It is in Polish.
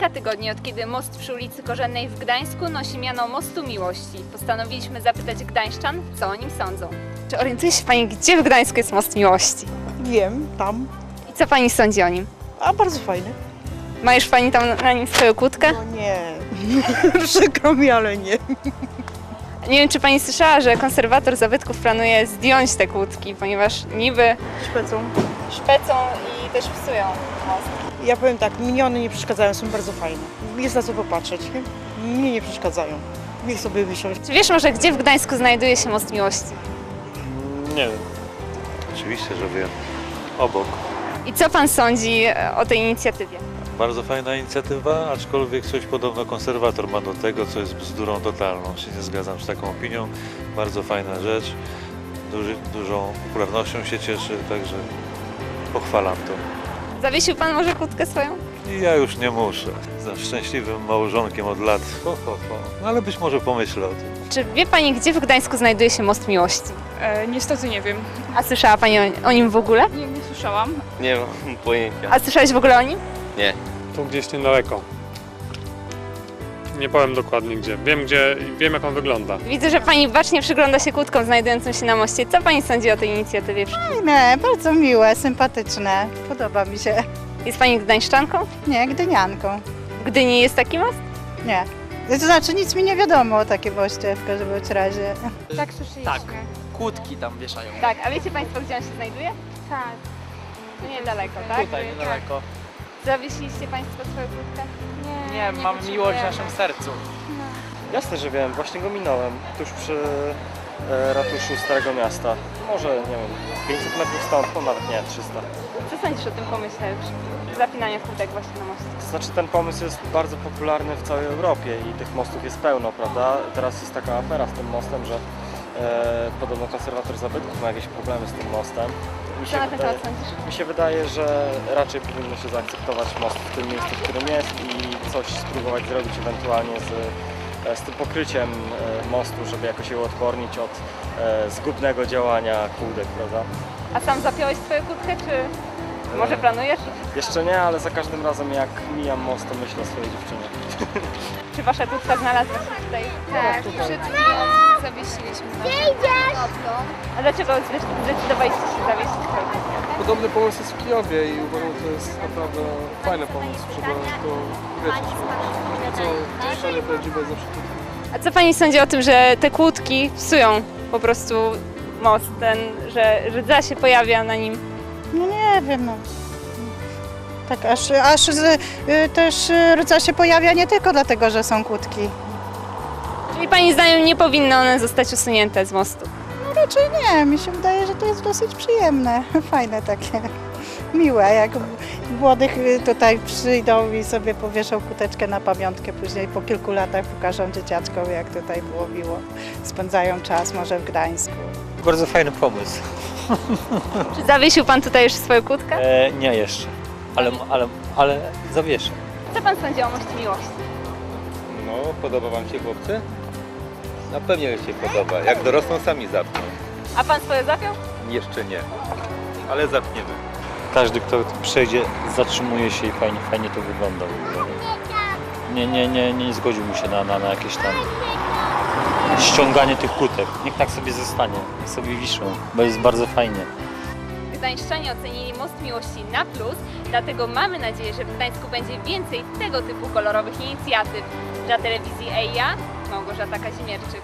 kilka tygodni od kiedy most przy ulicy Korzennej w Gdańsku nosi miano Mostu Miłości. Postanowiliśmy zapytać Gdańszczan, co o nim sądzą. Czy orientuje się Pani, gdzie w Gdańsku jest Most Miłości? Wiem, tam. I co Pani sądzi o nim? A bardzo fajny. Ma już Pani tam na nim swoją kłódkę? No nie. Przykro mi, ale nie. Nie wiem, czy Pani słyszała, że konserwator zabytków planuje zdjąć te kłódki, ponieważ niby Szpecą. Szpecą i też psują most. Ja powiem tak, miniony nie przeszkadzają, są bardzo fajne. Jest na co popatrzeć. nie? Mnie nie przeszkadzają. Niech sobie wysią. Czy wiesz może, gdzie w Gdańsku znajduje się Most Miłości? Nie wiem. Oczywiście, że wiem. Obok. I co Pan sądzi e, o tej inicjatywie? Bardzo fajna inicjatywa, aczkolwiek coś podobno konserwator ma do tego, co jest bzdurą totalną. Się nie zgadzam z taką opinią. Bardzo fajna rzecz. Duży, dużą popularnością się cieszy, także pochwalam to. Zawiesił Pan może kłódkę swoją? I ja już nie muszę. Jestem szczęśliwym małżonkiem od lat. Ho, ho, ho. No, ale być może pomyślę o tym. Czy wie Pani, gdzie w Gdańsku znajduje się Most Miłości? E, niestety nie wiem. A słyszała Pani o, o nim w ogóle? Nie, nie słyszałam. Nie mam pojęcia. A słyszałeś w ogóle o nim? Tu gdzieś niedaleko. Nie powiem dokładnie gdzie. Wiem gdzie, wiem jak on wygląda. Widzę, że Pani bacznie przygląda się kłódkom znajdującym się na moście. Co Pani sądzi o tej inicjatywie? Fajne, bardzo miłe, sympatyczne. Podoba mi się. Jest Pani gdańszczanką? Nie, gdynianką. Gdyni jest taki most? Nie. To znaczy nic mi nie wiadomo o takim moście w każdym bądź razie. Tak, słyszeliśmy. Tak. Kłódki tam wieszają. Tak, a wiecie Państwo, gdzie on się znajduje? Tak. No niedaleko, tak? Tutaj niedaleko. Zawiesiliście Państwo swoją kłódkę? Nie, mam miłość w naszym sercu. Jasne, że wiem, właśnie go minąłem, tuż przy e, ratuszu Starego Miasta. Może, nie wiem, 500 metrów stąd, no nawet nie, 300. Co sądzisz o tym pomyśle zapinania kłódek właśnie na moście? To znaczy ten pomysł jest bardzo popularny w całej Europie i tych mostów jest pełno, prawda? Teraz jest taka afera z tym mostem, że e, podobno konserwator zabytków ma jakieś problemy z tym mostem. Mi Co na ten wydaje, temat sądzisz? mi się wydaje, że raczej powinno się zaakceptować most w tym miejscu, w którym jest i coś spróbować zrobić ewentualnie z, e, z tym pokryciem e, mostu, żeby jakoś je uodpornić od e, zgubnego działania kółdek, prawda? A sam zapiąłeś swoją kłódkę, czy może planujesz? Jeszcze nie, ale za każdym razem jak mijam most, to myślę o swojej dziewczynie. Czy Wasza kłódka znalazła się tutaj? Tak, przed chwilą zawiesiliśmy naszą A dlaczego zde- zdecydowaliście się zawiesić swoją kłódkę? Podobny pomysł jest w Kijowie i uważam, że to jest naprawdę fajny pomysł, żeby to wiedzieć. Co szczerze prawdziwe zawsze tutaj. A co Pani sądzi o tym, że te kłódki psują po prostu most, ten, że rdza się pojawia na nim? No nie wiem, no. Tak, aż, aż z, y, też y, rdza się pojawia nie tylko dlatego, że są kłódki. Czyli Pani zdaniem nie powinny one zostać usunięte z mostu? Raczej nie, mi się wydaje, że to jest dosyć przyjemne, fajne takie, miłe, jak młodych y, tutaj przyjdą i sobie powieszą kuteczkę na pamiątkę, później po kilku latach pokażą dzieciaczkom, jak tutaj było miło, spędzają czas może w Gdańsku. Bardzo fajny pomysł. Czy zawiesił Pan tutaj już swoją kłódkę? E, nie jeszcze, ale, ale, ale zawieszę. Co Pan sądzi o moście miłości? No, podoba wam się chłopcy? Na pewno się podoba. Jak dorosną sami zapną. A Pan swoje zapiął? Jeszcze nie. Ale zapniemy. Każdy, kto przejdzie, zatrzymuje się i fajnie, fajnie to wygląda. Nie, nie, nie, nie zgodziłbym się na, na, na jakieś tam ściąganie tych kutek. Niech tak sobie zostanie, niech sobie wiszą, bo jest bardzo fajnie. Gdańszczanie ocenili Most Miłości na plus, dlatego mamy nadzieję, że w Gdańsku będzie więcej tego typu kolorowych inicjatyw. Dla telewizji EIA Małgorzata Kazimierczyk.